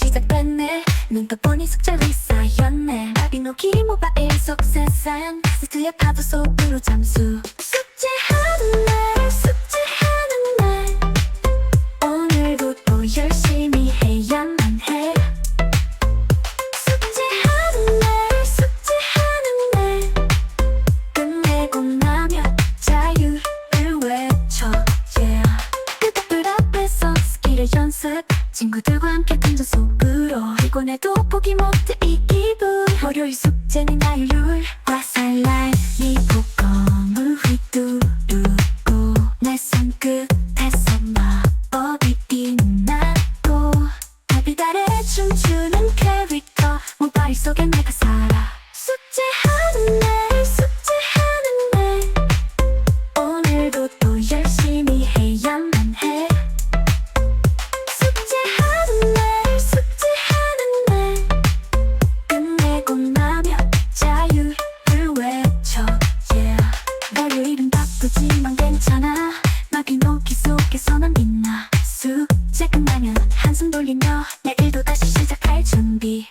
시작됐네. 눈떠보니 숙제를 쌓였네. 바비노기 모바일 속 세상. 스트의 파도 속으로 잠수. 스킬을 연습. 친구들과 함께 큰저 속으로. 피곤해도 포기 못해 이 기분. 월요일 숙제는 아이 바쁘지만 괜찮아. 마비노기 속에서 난 빛나. 숙제 끝나면 한숨 돌리며 내일도 다시 시작할 준비